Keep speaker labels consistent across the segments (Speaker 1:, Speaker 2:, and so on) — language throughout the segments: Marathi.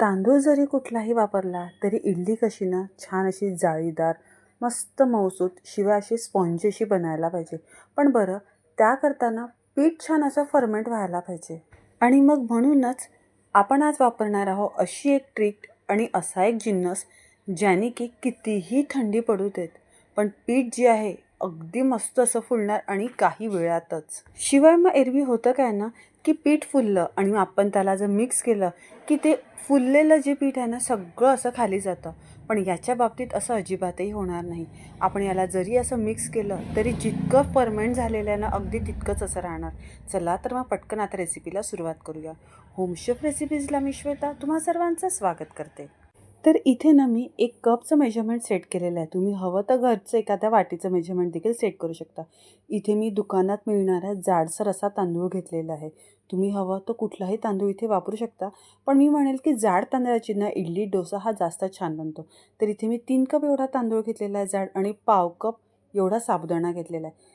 Speaker 1: तांदूळ जरी कुठलाही वापरला तरी इडली कशी ना छान अशी जाळीदार मस्त मौसूत शिवाय अशी स्पॉन्जी बनायला पाहिजे. पण बरं त्या करताना पीठ छान असं फर्मेंट व्हायला पाहिजे. आणि मग म्हणूनच आपण आज वापरणार आहोत अशी एक ट्रिक आणि असा एक जिन्नस ज्याने की कितीही थंडी पडू देत पण पीठ जे आहे अगदी मस्त असं फुलणार आणि काही वेळातच. शिवाय मग एरवी होतं काय ना की पीठ फुललं आणि मग आपण त्याला जर मिक्स केलं की ते फुललेलं जे पीठ आहे ना सगळं असं खाली जातं. पण याच्या बाबतीत असं अजिबातही होणार नाही. आपण याला जरी असं मिक्स केलं तरी जितकं फर्मेंट झालेलं आहे ना अगदी तितकंच असं राहणार. चला तर मग पटकन आता रेसिपीला सुरुवात करूया. होमशेफ रेसिपीजला मी श्वेता तुम्हा सर्वांचं स्वागत करते. तर इथे ना मी एक कपचं मेजरमेंट सेट केलेलं आहे. तुम्ही हवं तर घरचं एखाद्या वाटीचं मेजरमेंट देखील सेट करू शकता. इथे मी दुकानात मिळणारा जाडसर असा तांदूळ घेतलेला आहे. तुम्ही हवं तर कुठलाही तांदूळ इथे वापरू शकता. पण मी म्हणेल की जाड तांदळाची ना इडली डोसा हा जास्त छान बनतो. तर इथे मी तीन कप एवढा तांदूळ घेतलेला आहे जाड आणि पाव कप एवढा साबुदाणा घेतलेला आहे.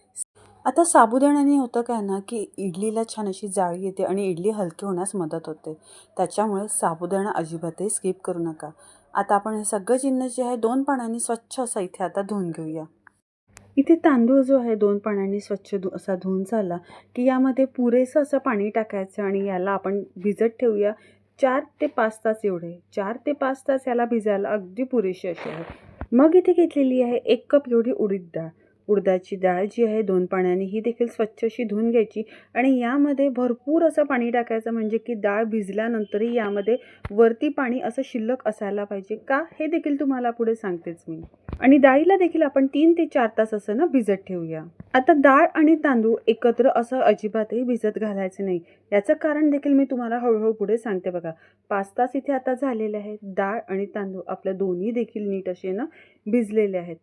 Speaker 1: आता साबुदाण्याने होतं काय ना की इडलीला छान अशी जाळी येते आणि इडली हलकी होण्यास मदत होते. त्याच्यामुळे साबुदाणा अजिबातही स्किप करू नका. आता आपण हे सगळं जिन्नस जे आहे दोन पाण्याने स्वच्छ असं इथे आता धुवून घेऊया. इथे तांदूळ जो आहे दोन पाण्याने स्वच्छ धु असा धुवून झाला की यामध्ये पुरेसं असं पाणी टाकायचं आणि याला आपण भिजत ठेवूया चार ते पाच तास एवढे. चार ते पाच तास याला भिजायला अगदी पुरेशी अशी आहे. मग इथे घेतलेली आहे एक कप एवढी उडीद डाळ. उडदाची डाळ जी आहे दोन पाण्याने ही देखील स्वच्छ अशी धुवून घ्यायची. आणि यामध्ये भरपूर असं पाणी टाकायचं म्हणजे की डाळ भिजल्यानंतरही यामध्ये वरती पाणी असं शिल्लक असायला पाहिजे का? हे देखील तुम्हाला पुढे सांगतेच मी. आणि डाळीला देखील आपण तीन ते चार तास असं ना भिजत ठेवूया. आता डाळ आणि तांदूळ एकत्र असं अजिबातही भिजत घालायचं नाही. याचं कारण देखील मी तुम्हाला हळूहळू पुढे सांगते बघा. पाच तास इथे आता झालेले आहेत. डाळ आणि तांदूळ आपल्या दोन्ही देखील नीट असे ना भिजलेले आहेत.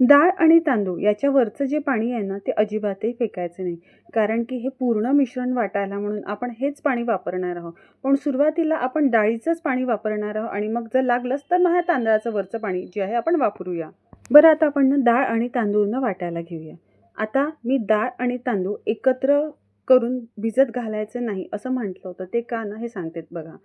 Speaker 1: डाळ आणि तांदूळ याच्यावरचं जे पाणी आहे ना ते अजिबातही फेकायचं नाही. कारण की हे पूर्ण मिश्रण वाटायला म्हणून आपण हेच पाणी वापरणार आहोत. पण सुरुवातीला आपण डाळीचंच पाणी वापरणार आहोत आणि मग जर लागलंच तर मग ह्या तांदळाचं वरचं पाणी जे आहे आपण वापरूया. बरं आता आपण ना डाळ आणि तांदूळनं वाटायला घेऊया. आता मी डाळ आणि तांदूळ एकत्र करून भिजत घालायचं नाही असं म्हटलं होतं. ते का ना हे सांगतेत बघा.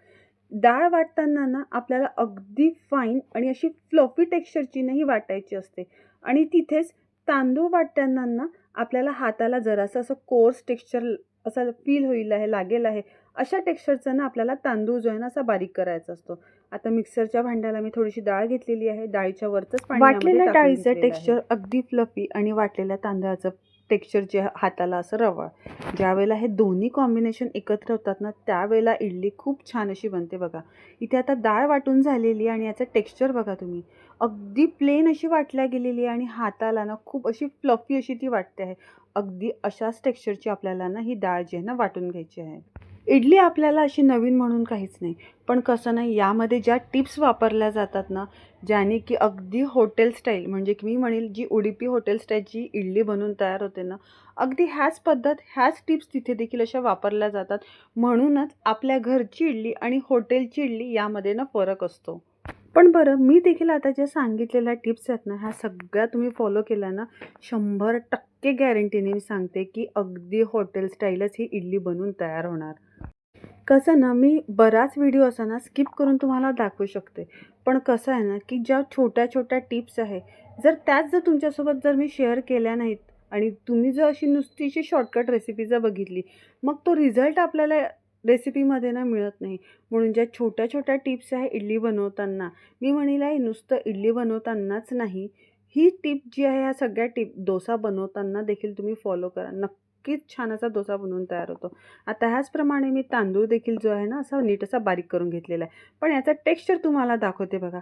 Speaker 1: डाळ वाटताना ना आपल्याला अगदी फाईन आणि अशी फ्लफी टेक्स्चरची नाही वाटायची असते. आणि तिथेच तांदूळ वाटताना ना आपल्याला हाताला जरासं असं कोर्स टेक्स्चर असं फील होईल आहे लागेल आहे अशा टेक्स्चरचा ना आपल्याला तांदूळ जो आहे ना असा बारीक करायचा असतो. आता मिक्सरच्या भांड्याला मी थोडीशी डाळ घेतलेली आहे. डाळीच्या वरचंच पाणी वाटलेल्या डाळीचं टेक्स्चर अगदी फ्लफी आणि वाटलेल्या तांदळाचं टेक्स्चर जे हाताला असं रवाळ. ज्यावेळेला हे दोन्ही कॉम्बिनेशन एकत्र होतात ना त्यावेळेला इडली खूप छान अशी बनते बघा. इथे आता डाळ वाटून झालेली आणि याचं टेक्स्चर बघा तुम्ही. अगदी प्लेन अशी वाटल्या गेलेली आहे आणि हाताला ना खूप अशी फ्लफी अशी ती वाटते आहे. अगदी अशाच टेक्स्चरची आपल्याला ना ही डाळ जी आहे ना वाटून घ्यायची आहे. इडली आपल्याला अशी नवीन म्हणून काहीच नाही पण कसं नाही यामध्ये ज्या टिप्स वापरल्या जातात ना ज्याने की अगदी हॉटेल स्टाईल म्हणजे की मी म्हणेल जी उडीपी हॉटेल स्टाईलची इडली बनवून तयार होते ना अगदी ह्याच पद्धत ह्याच टिप्स तिथे देखील अशा वापरल्या जातात. म्हणूनच आपल्या घरची इडली आणि हॉटेलची इडली यामध्ये ना फरक असतो. पण बरं मी देखील आता ज्या सांगितलेल्या टिप्स आहेत ना ह्या सगळ्या तुम्ही फॉलो केल्या ना शंभर टक्के गॅरंटीने मी सांगते की अगदी हॉटेल स्टाईलच ही इडली बनवून तयार होणार. कसं ना मी बराच व्हिडिओ असा ना स्किप करून तुम्हाला दाखवू शकते. पण कसं आहे ना की ज्या छोट्या छोट्या टिप्स आहे जर त्याच जर तुमच्यासोबत जर मी शेअर केल्या नाहीत आणि तुम्ही जर अशी नुसतीशी शॉर्टकट रेसिपी जर बघितली मग तो रिझल्ट आपल्याला रेसिपीमध्ये ना मिळत नाही. म्हणून ज्या छोट्या छोट्या टिप्स आहे इडली बनवताना मी म्हणेल आहे नुसतं इडली बनवतानाच नाही. ही टिप जी आहे ह्या सगळ्या टिप डोसा बनवताना देखील तुम्ही फॉलो करा. नक्कीच छान असा डोसा बनवून तयार होतो. आता ह्याचप्रमाणे मी तांदूळ देखील जो आहे ना असा नीट असा बारीक करून घेतलेला आहे. पण याचा टेक्स्चर तुम्हाला दाखवते बघा.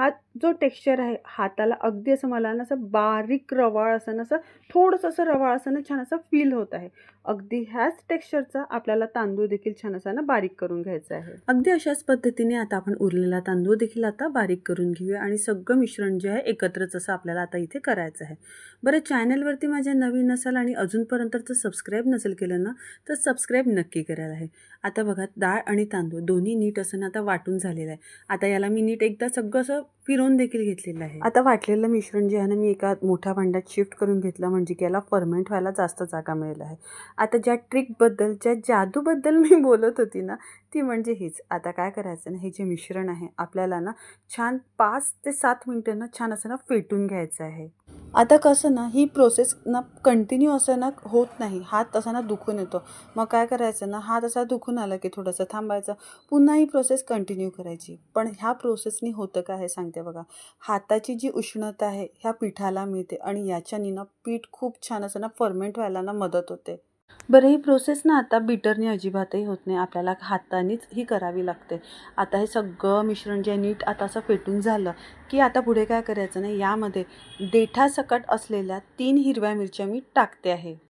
Speaker 1: हात जो टेक्स्चर आहे हाताला अगदी असं मला ना असं बारीक रवाळ असं ना असं थोडंसं असं रवाळ असं ना छान असं फील होत आहे. अगदी ह्याच टेक्स्चरचा आपल्याला तांदूळ देखील छान असा ना बारीक करून घ्यायचा आहे. अगदी अशाच पद्धतीने आता आपण उरलेला तांदूळ देखील आता बारीक करून घेऊया आणि सगळं मिश्रण जे आहे एकत्रच असं आपल्याला आता इथे करायचं आहे. बरं चॅनलवरती माझ्या नवीन असाल आणि अजूनपर्यंत जर सबस्क्राईब नसेल केलं ना तर सबस्क्राईब नक्की करायला आहे. आता बघा डाळ आणि तांदूळ दोन्ही नीट असं ना आता वाटून झालेलं आहे. आता याला मी नीट एकदा सगळं असं फिरवून देखील घेतलेलं आहे. आता वाटलेलं मिश्रण जे आहे ना मी एका मोठ्या भांड्यात शिफ्ट करून घेतलं म्हणजे की याला फर्मेंट व्हायला जास्त जागा मिळेल आहे. आता ज्या ट्रिकबद्दल ज्या जादूबद्दल मी बोलत होती ना ती म्हणजे हीच. आता काय करायचं ना हे जे मिश्रण आहे आपल्याला ना छान पाच ते सात मिनटं ना छान असं ना फेटून घ्यायचं आहे. आता कसं ना ही प्रोसेस ना कंटिन्यू असं ना होत नाही. हात तसा ना दुखून येतो. मग काय करायचं ना हात असा दुखून आला की थोडंसं थांबायचं. पुन्हा ही प्रोसेस कंटिन्यू करायची. पण ह्या प्रोसेसनी होतं काय हे सांगते बघा. हाताची जी उष्णता आहे ह्या पिठाला मिळते आणि याच्यानी ना पीठ खूप छान असं ना फर्मेंट व्हायला ना मदत होते. बरं ही प्रोसेस ना आता बिटरने अजिबातही होत नाही. आपल्याला हातानेच ही करावी लागते. आता हे सगळं मिश्रण जे नीट आता असं फेटून झालं की आता पुढे काय करायचं नाही? यामध्ये देठासकट असलेल्या तीन हिरव्या मिरच्या मी टाकते आहे.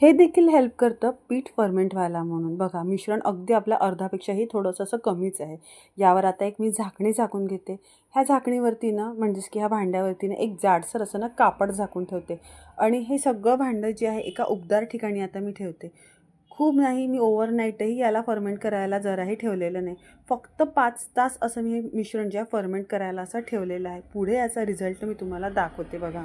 Speaker 1: हे देखील हेल्प करतं पीठ फर्मेंट व्हायला म्हणून. बघा मिश्रण अगदी आपल्या अर्धापेक्षाही थोडंसं असं कमीच आहे. यावर आता एक मी झाकणी झाकून घेते. ह्या झाकणीवरती ना म्हणजेच की ह्या भांड्यावरती ना एक जाडसर असं ना कापड झाकून ठेवते. आणि हे सगळं भांडं जे आहे एका उबदार ठिकाणी आता मी ठेवते. खूप नाही मी ओव्हरनाईटही याला फर्मेंट करायला जराही ठेवलेलं नाही. फक्त पाच तास असं मी हे मिश्रण जे आहे फर्मेंट करायला असं ठेवलेलं आहे. पुढे याचा रिझल्ट मी तुम्हाला दाखवते बघा.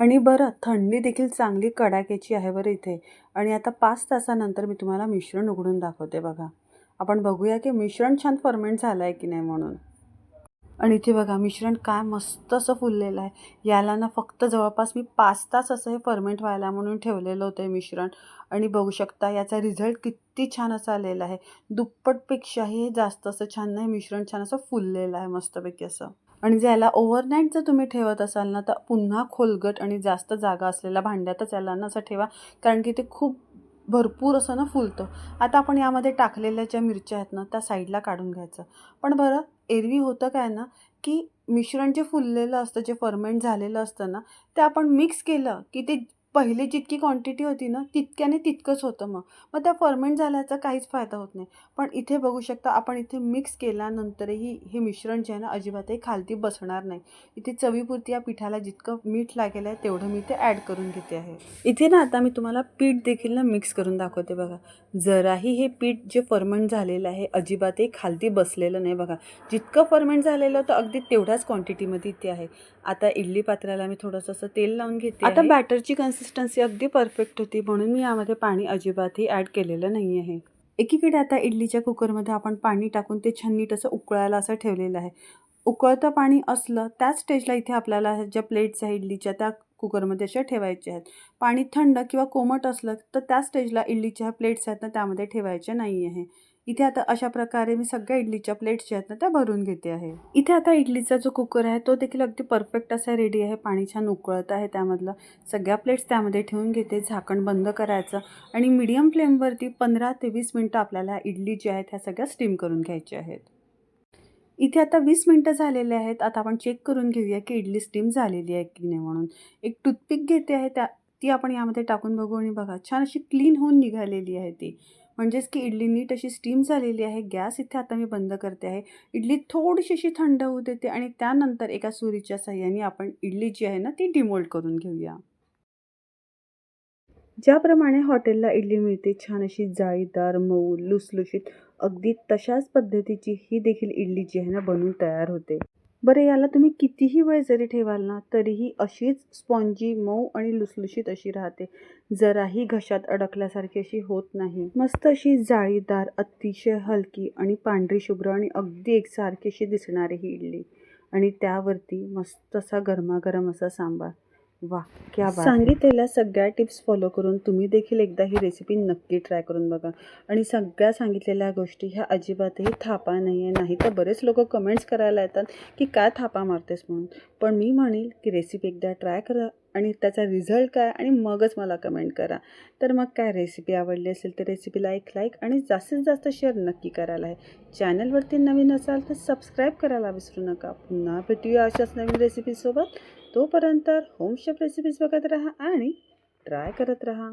Speaker 1: आणि बरं थंडी देखील चांगली कडाक्याची आहे बरं इथे. आणि आता पाच तासानंतर मी तुम्हाला मिश्रण उघडून दाखवते बघा. आपण बघूया की मिश्रण छान फर्मेंट झालं आहे की नाही म्हणून. आणि इथे बघा मिश्रण काय मस्त असं फुललेलं आहे. याला ना फक्त जवळपास मी पाच तास असं हे फर्मेंट व्हायला म्हणून ठेवलेलं होतं मिश्रण. आणि बघू शकता याचा रिझल्ट किती छान असा आलेला आहे. दुप्पटपेक्षाही जास्त असं छान नाही मिश्रण छान असं फुललेलं आहे मस्तपैकी असं. आणि जर याला ओव्हरनाईट जर तुम्ही ठेवत असाल ना तर पुन्हा खोलगट आणि जास्त जागा असलेल्या भांड्यातच याला ना असं ठेवा. कारण की ते खूप भरपूर असं ना फुलतं. आता आपण यामध्ये टाकलेल्या ज्या मिरच्या आहेत ना त्या साईडला काढून घ्यायचं. पण बरं एरवी होतं काय ना की मिश्रण जे फुललेलं असतं जे फर्मेंट झालेलं असतं ना ते आपण मिक्स केलं की ते पहिले जितकी क्वांटिटी होती ना तितक्याने तितकंच होतं मग. मग त्या फर्मेंट झाल्याचा काहीच फायदा होत नाही. पण इथे बघू शकता आपण इथे मिक्स केल्यानंतरही हे मिश्रण जे आहे ना अजिबातही खालती बसणार नाही. इथे चवीपुरती या पिठाला जितकं मीठ लागेल आहे तेवढं मी ते ॲड करून घेते आहे. इथे ना आता मी तुम्हाला पीठ देखील ना मिक्स करून दाखवते बघा. जराही हे पीठ जे फर्मेंट झालेलं आहे अजिबातही खालती बसलेलं नाही बघा. जितकं फर्मेंट झालेलं होतं अगदी तेवढ्याच क्वांटिटीमध्ये इथे आहे. आता इडली पात्राला मी थोडंसं असं तेल लावून घेते आता बॅटरची कन्सिस्टन्सी अगदी परफेक्ट होती म्हणून मी यामध्ये पाणी अजिबातही ॲड केलेलं नाही आहे. एकीकडे आता इडलीच्या कुकरमध्ये आपण पाणी टाकून ते छान नीट असं उकळायला असं ठेवलेलं आहे. उकळतं पाणी असलं त्याच स्टेजला इथे आपल्याला ज्या प्लेट्स आहे इडलीच्या त्या कुकरमध्ये अशा ठेवायच्या आहेत. पाणी थंड किंवा कोमट असलं तर त्या स्टेजला इडलीच्या ह्या प्लेट्स आहेत ना त्यामध्ये ठेवायच्या नाही आहे. इथे आता अशा प्रकारे मी सगळ्या इडलीच्या प्लेट्स ज्या आहेत ना त्या भरून घेते आहे. इथे आता इडलीचा जो कुकर आहे तो देखील अगदी परफेक्ट असा रेडी आहे. पाणी छान उकळत आहे त्यामधलं. सगळ्या प्लेट्स त्यामध्ये ठेवून घेते. झाकण बंद करायचं. आणि मीडियम फ्लेमवरती पंधरा ते वीस मिनटं आपल्याला इडली जी आहेत ह्या सगळ्या स्टीम करून घ्यायच्या आहेत. इथे आता वीस मिनटं झालेले आहेत. आता आपण चेक करून घेऊया की इडली स्टीम झालेली आहे की नाही म्हणून. एक टूथपिक घेते आहे त्या ती आपण यामध्ये टाकून बघू आणि बघा छान अशी क्लीन होऊन निघालेली आहे ती. म्हणजेच की इडली नीट अशी स्टीम झालेली आहे. गॅस इथे आता मी बंद करते आहे. इडली थोडीशी अशी थंड होऊ देते आणि त्यानंतर एका सुरीच्या साह्याने आपण इडली जी आहे ना ती डिमोल्ड करून घेऊया. ज्याप्रमाणे हॉटेलला इडली मिळते छान अशी जाळीदार मऊ लुसलुशीत अगदी तशाच पद्धतीची ही देखील इडली जी आहे ना बनवून तयार होते. बरं याला तुम्ही कितीही वेळ जरी ठेवाल ना तरीही अशीच स्पॉन्जी मऊ आणि लुसलुशीत अशी राहते. जराही घशात अडकल्यासारखी अशी होत नाही. मस्त अशी जाळीदार अतिशय हलकी आणि पांढरी शुभ्र आणि अगदी एकसारखी अशी दिसणारी ही इडली. आणि त्यावरती मस्त असा गरमागरम असा सांबार. वा क्या सांगितलेल्या सगळ्या टिप्स फॉलो करून तुम्ही देखील एकदा ही रेसिपी नक्की ट्राय करून बघा. आणि सगळ्या सांगितलेल्या गोष्टी ह्या अजिबातही थापा नाही आहे नाही तर बरेच लोक कमेंट्स करायला येतात की काय थापा मारतेस म्हणून? पण मी म्हणेल की रेसिपी एकदा ट्राय करा आणि त्याचा रिझल्ट काय आणि मगच मला कमेंट करा. तर मग काय रेसिपी आवडली असेल तर रेसिपीला एक लाईक आणि जास्तीत जास्त शेअर नक्की करायला आहे. चॅनलवरती नवीन असाल तर सबस्क्राईब करायला विसरू नका. पुन्हा भेटूया अशाच नवीन रेसिपीसोबत तोपर्यंत होम रेसिपीज बघत राहा आणि ट्राय करत राहा.